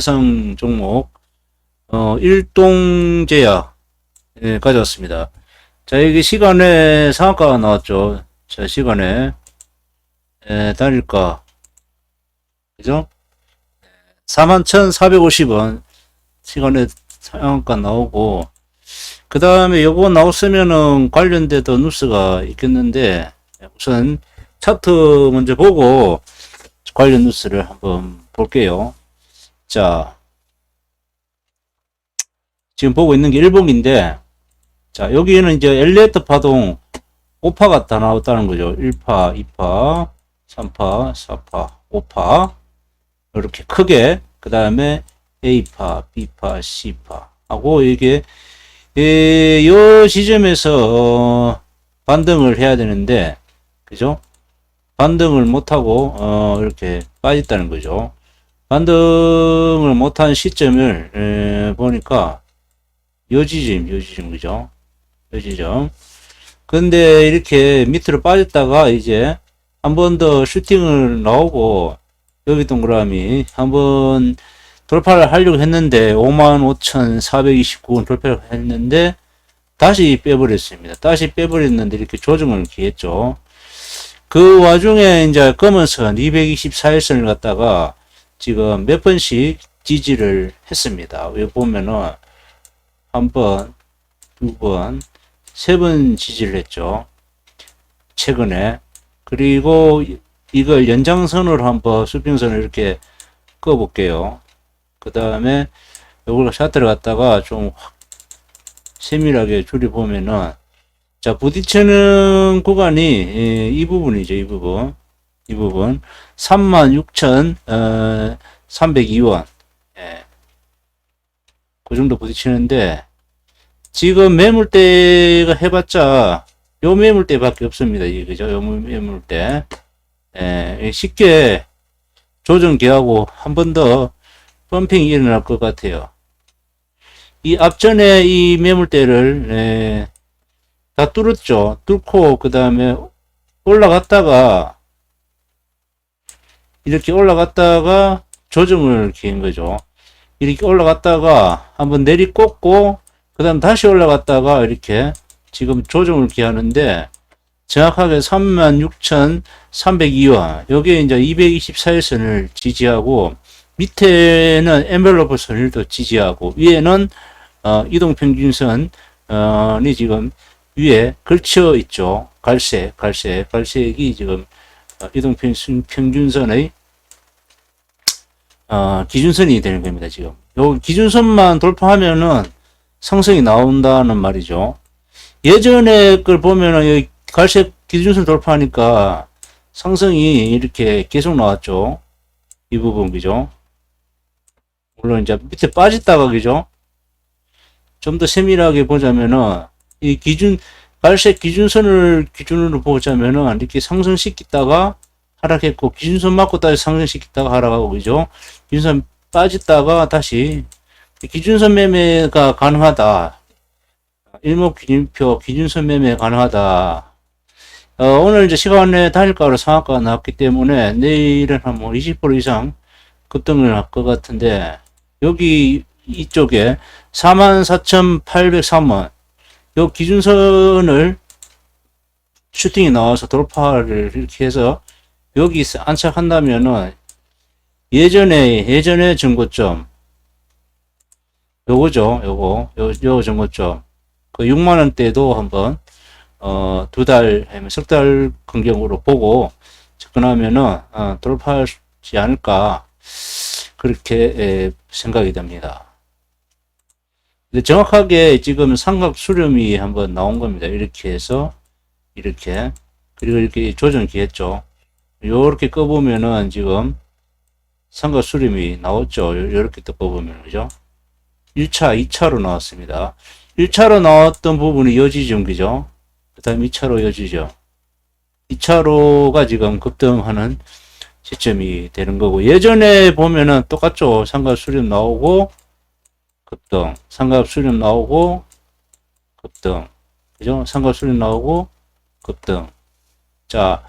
성 종목 어, 일동제약 예, 가져왔습니다. 자 여기 시간에 상한가가 나왔죠. 자 시간에 예, 단일가 그죠? 41,450원 시간에 상한가 나오고 그 다음에 요거 나왔으면은 관련돼도 뉴스가 있겠는데 우선 차트 먼저 보고 관련 뉴스를 한번 볼게요. 자, 지금 보고 있는 게 일봉인데, 자, 여기는 이제 엘리어트 파동 5파가 다 나왔다는 거죠. 1파, 2파, 3파, 4파, 5파. 이렇게 크게, 그 다음에 A파, B파, C파. 하고 이게, 에, 요 지점에서, 어, 반등을 해야 되는데, 그죠? 반등을 못하고, 어, 이렇게 빠졌다는 거죠. 반등을 못한 시점을 에, 보니까 요지점, 요지점, 그죠? 요지점. 근데 이렇게 밑으로 빠졌다가 이제 한 번 더 슈팅을 나오고 여기 동그라미 한 번 돌파를 하려고 했는데 55,429원 돌파를 했는데 다시 빼버렸습니다. 다시 빼버렸는데 이렇게 조정을 기했죠. 그 와중에 이제 검은선 224일선을 갖다가 지금 몇 번씩 지지를 했습니다. 여기 보면은 한 번, 두 번, 세 번 지지를 했죠. 최근에. 그리고 이걸 연장선으로 한번 수평선을 이렇게 꺼 볼게요. 그 다음에 이걸 샤트를 갖다가 좀확 세밀하게 줄여 보면은 자 부딪히는 구간이 이, 이 부분이죠. 이 부분. 이 부분 36,302원 예. 그 정도 부딪히는데 지금 매물대가 해봤자 요 매물대 밖에 없습니다. 이게 그죠? 요 매물대 예. 쉽게 조정기하고 한 번 더 펌핑이 일어날 것 같아요. 이 앞전에 이 매물대를 예, 다 뚫었죠. 뚫고 그 다음에 올라갔다가 이렇게 올라갔다가 조정을 기한 거죠. 이렇게 올라갔다가 한번 내리꽂고 그 다음 다시 올라갔다가 이렇게 지금 조정을 기하는데 정확하게 36,302원 여기에 이제 224일선을 지지하고 밑에는 엔벨로프 선을 또 지지하고 위에는 어, 이동평균선이 지금 위에 걸쳐 있죠. 갈색, 갈색, 갈색이 지금 어, 이동평균선의 어, 기준선이 되는 겁니다, 지금. 요 기준선만 돌파하면은 상승이 나온다는 말이죠. 예전에 걸 보면은 갈색 기준선 돌파하니까 상승이 이렇게 계속 나왔죠. 이 부분, 그죠? 물론 이제 밑에 빠졌다가, 그죠? 좀 더 세밀하게 보자면은 이 기준, 갈색 기준선을 기준으로 보자면은 이렇게 상승시키다가 하락했고 기준선 맞고 다시 상승시키다가 하락하고 그죠? 기준선 빠졌다가 다시 기준선 매매가 가능하다. 일목 기준표 기준선 매매 가능하다. 어, 오늘 이제 시간에 단일가로 상한가가 나왔기 때문에 내일은 한 뭐 20% 이상 급등을 할 것 같은데 여기 이쪽에 44,803원 요 기준선을 슈팅이 나와서 돌파를 이렇게 해서 여기 안착한다면은 예전에 예전에 정고점. 요거죠 요거. 요, 요 정고점. 그 6만 원대도 한번 어 두 달 아니면 석달 간격으로 보고 접근하면은 어, 돌파하지 않을까 그렇게 에, 생각이 됩니다. 근데 정확하게 지금 삼각 수렴이 한번 나온 겁니다. 이렇게 해서 이렇게 그리고 이렇게 조정기 했죠. 요렇게 꺼보면은 지금 삼각 수렴이 나왔죠. 요렇게 또 꺼보면 그죠? 1차, 2차로 나왔습니다. 1차로 나왔던 부분이 여지점 그죠? 그 다음 2차로 여지죠. 2차로가 지금 급등하는 시점이 되는 거고 예전에 보면은 똑같죠. 삼각 수렴 나오고 급등, 삼각 수렴 나오고 급등, 그죠? 삼각 수렴 나오고 급등. 자,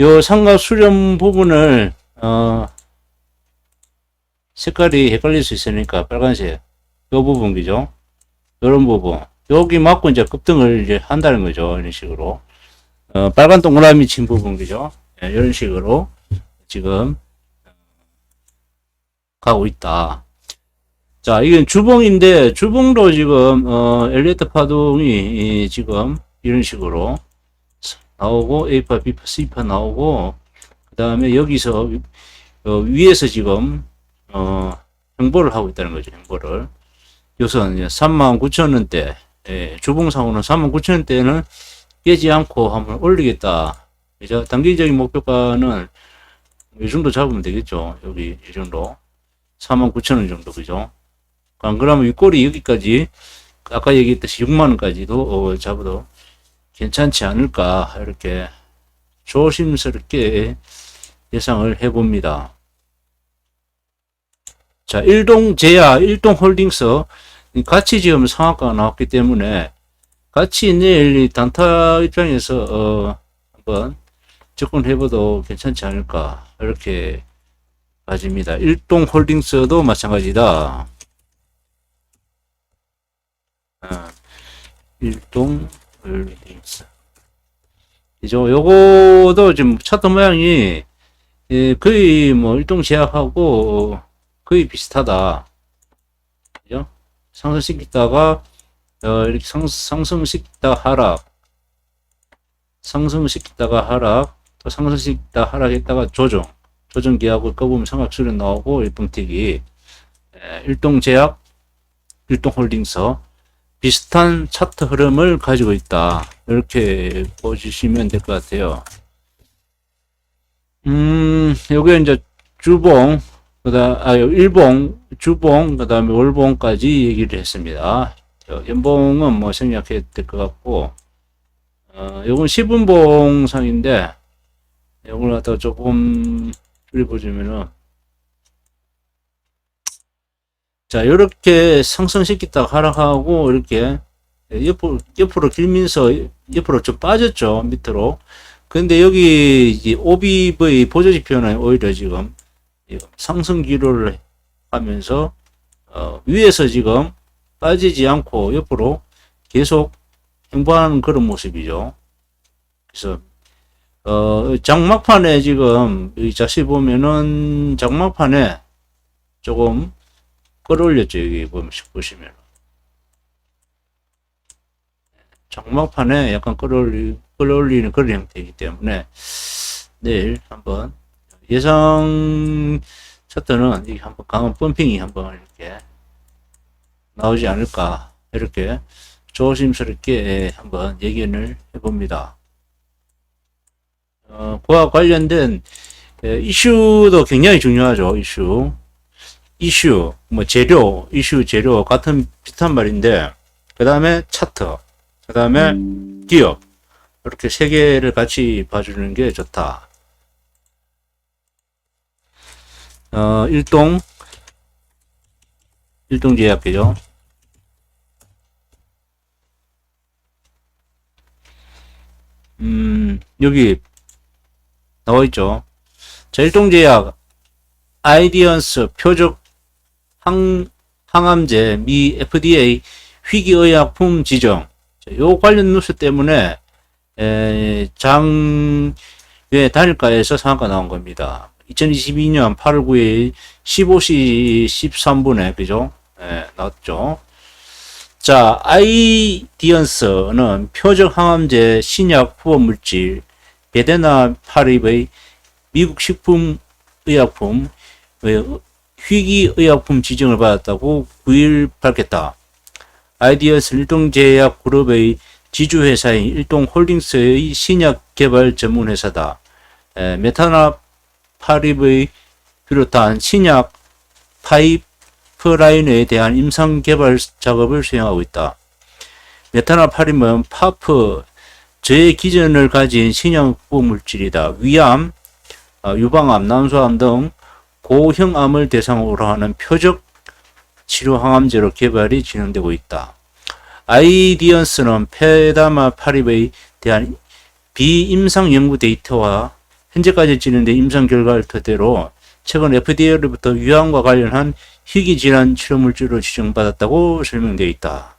요 삼각 수렴 부분을 어 색깔이 헷갈릴 수 있으니까 빨간색 요 부분 그죠? 요런 부분 여기 맞고 이제 급등을 이제 한다는 거죠 이런 식으로 어, 빨간 동그라미 친 부분? 예, 이런 식으로 지금 가고 있다. 자, 이건 주봉인데 주봉도 지금 어, 엘리트 파동이 이, 지금 이런 식으로 나오고 A파, B파, C파 나오고 그 다음에 여기서 어, 위에서 지금 어, 행보를 하고 있다는 거죠. 행보를. 요선 39,000원대 예, 주봉상으로는 39,000원대는 깨지 않고 한번 올리겠다. 이제 단기적인 목표가는 이 정도 잡으면 되겠죠. 여기 이 정도. 49,000원 정도, 그죠? 안 그러면 윗골이 여기까지, 아까 얘기했듯이 6만원까지도 어, 잡아도 괜찮지 않을까, 이렇게 조심스럽게 예상을 해봅니다. 자, 일동 제야, 일동 홀딩스, 같이 지금 상한가가 나왔기 때문에 같이 내일 이 단타 입장에서, 어, 한번 접근해봐도 괜찮지 않을까, 이렇게 가집니다. 일동 홀딩스도 마찬가지다. 아, 일동 홀딩스. 이죠. 요거도 지금 차트 모양이 예, 거의 뭐 일동 제약하고 거의 비슷하다. 그죠? 상승시키다가 어, 이렇게 상, 상승시키다 하락, 상승시키다가 하락, 또 상승시키다 하락했다가 조정. 조정 계약을 꺼보면 삼각 수련 나오고 일봉택이 일동 제약, 일동 홀딩스 비슷한 차트 흐름을 가지고 있다. 이렇게 보시면 될 것 같아요. 음, 요게 이제 주봉, 그 다음 아 일봉, 주봉, 그 다음에 월봉까지 얘기를 했습니다. 연봉은 뭐 생략해야 될 것 같고, 어, 요건 10분봉 상인데, 요걸 갖다가 조금 줄여보자면은, 자, 이렇게 상승시켰다가 하락하고, 이렇게 옆으로, 옆으로 길면서 옆으로 좀 빠졌죠, 밑으로. 근데 여기 OBV 보조지표는 오히려 지금 상승 기로를 하면서 어, 위에서 지금 빠지지 않고 옆으로 계속 행보하는 그런 모습이죠. 그래서 어, 장막판에 지금 이 자세히 보면은 장막판에 조금 끌어올렸죠. 여기 보시면 장막판에 약간 끌어올리, 끌어올리는 그런 형태이기 때문에 내일 한번 예상 차트는 이게 한번 강한 펌핑이 한번 이렇게 나오지 않을까 이렇게 조심스럽게 한번 예견을 해봅니다. 어, 그와 관련된 에, 이슈도 굉장히 중요하죠. 이슈, 이슈, 뭐 재료, 이슈, 재료 같은 비슷한 말인데 그 다음에 차트, 그 다음에 기업 이렇게 세 개를 같이 봐주는 게 좋다. 어, 일동, 일동 제약회죠. 음, 여기 나와 있죠. 자, 일동제약, 아이디언스, 표적, 항, 항암제, 미 FDA, 희귀의약품 지정. 자, 요 관련 뉴스 때문에, 에, 장외 단일가에서 상한가 나온 겁니다. 2022년 8월 9일 15시 13분에, 그죠? 예, 나왔죠. 자, 아이디언스는 표적 항암제 신약 후보 물질, 베데나 파립의 미국 식품의약품, 희귀의약품 지정을 받았다고 9일 밝혔다. 아이디어스 일동제약 그룹의 지주회사인 일동홀딩스의 신약 개발 전문회사다. 에, 메타나 파립의 비롯한 신약 파이프라인에 대한 임상 개발 작업을 수행하고 있다. 메타나 파립은 파프 제 기전을 가진 신형 물질이다. 위암, 어, 유방암, 난소암 등 고형암을 대상으로 하는 표적 치료 항암제로 개발이 진행되고 있다. 아이디언스는 페다마 파립에 대한 비임상 연구 데이터와 현재까지 진행된 임상 결과를 토대로 최근 FDA로부터 위암과 관련한 희귀 질환 치료 물질로 지정받았다고 설명되어 있다.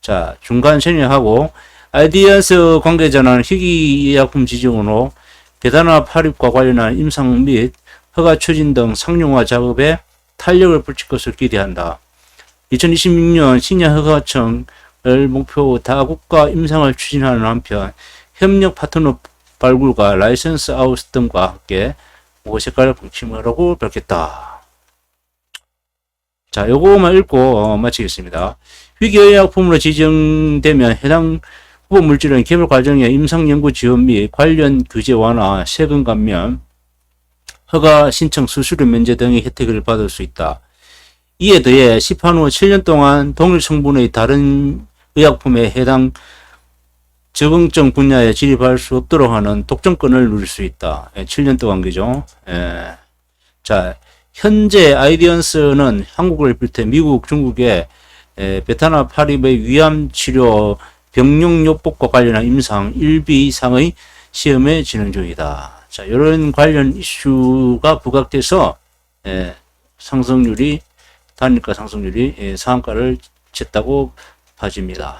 자, 중간 선회하고 아이디언스 관계자는 희귀의약품 지정으로 배단화 파립과 관련한 임상 및 허가 추진 등 상용화 작업에 탄력을 붙일 것을 기대한다. 2026년 신약 허가청을 목표 다국가 임상을 추진하는 한편 협력 파트너 발굴과 라이선스 아웃 등과 함께 모색할 방침이라고 밝혔다. 자, 요거만 읽고 어, 마치겠습니다. 위기의약품으로 지정되면 해당 후보 물질은 개발 과정의 임상 연구 지원 및 관련 규제 완화, 세금 감면, 허가 신청 수수료 면제 등의 혜택을 받을 수 있다. 이에 더해 시판 후 7년 동안 동일 성분의 다른 의약품에 해당 적응증 분야에 진입할 수 없도록 하는 독점권을 누릴 수 있다. 예, 7년 동안 그죠? 예. 자, 현재 아이디언스는 한국을 비롯해 미국, 중국에 에, 베타나 파립의 위암 치료 병용 요법과 관련한 임상 1비 이상의 시험에 진행 중이다. 자, 이런 관련 이슈가 부각돼서 에, 상승률이 단일가 상승률이 예, 상한가를 쳤다고 봐집니다.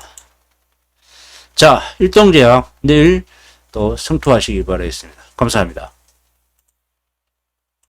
자, 일동제약 내일 또 성투하시기 바라겠습니다. 감사합니다.